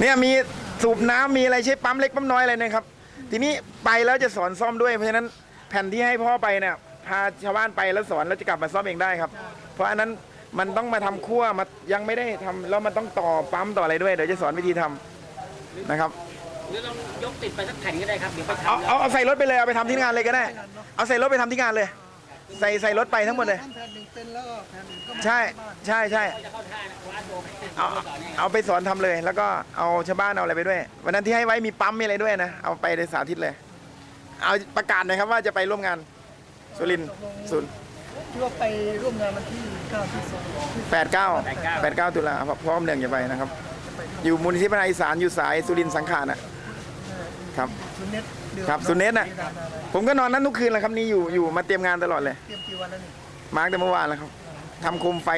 เนี่ยมีสูบน้ำมีอะไรใช้ปั๊มเล็กปั๊มน้อยอะไรเนะครับ ทีนี้ไปแล้วจะสอนซ่อมด้วย เพราะฉะนั้นแผ่นที่ให้พ่อไปเนี่ยพาชาวบ้านไปแล้วสอนแล้วจะกลับมาซ่อมเองได้ครับ เพราะอันนั้นมันต้องมาทำคั่วมายังไม่ได้ทำแล้วมันต้องต่อปั๊มต่ออะไรด้วยเดี๋ยวจะสอนวิธีทำนะครับ หรือเรายกติดไปสักแผ่นก็ได้ครับเดี๋ยวไปเอาทำเอาเอาใส่รถไปเลยเอาไปทำที่งานเลยก็ได้ เอาใส่รถไปทำที่งานเลย ใส่ใส่รถไปทั้งหมดเลยทำแผ่นหนึ่งเป็นแล้วก็แผ่นอื่นก็มาใช่ใช่ใช่จะเข้าท่านะคว้าตัวไปเอาเอาไปสอนทำเลย แล้วก็เอาชาวบ้านเอาอะไรไปด้วย วันนั้นที่ให้ไว้มีปั๊มมีอะไรด้วยนะ เอาไปในสาธิตเลย เอาประกาศหน่อยครับว่าจะไปร่วมงานสุรินทร์ศูนย์ที่ว่าไปร่วมงานวันที่เก้าที่สองแปดเก้าแปดเก้าตุลาพร้อมเนื่องจะไปนะครับ อยู่มูลนิธิพัฒนาอีสานอยู่สายสุรินทร์สังขารน่ะ ครับ สุเน็ตเดือดครับสุเน็ตน่ะ ผมก็นอนนั้นทุกคืนแหละครับนี่อยู่อยู่มาเตรียมงานตลอดเลย เตรียมกี่วันแล้วนี่ มาร์กแต่เมื่อวานแล้วครับทำโคมไฟ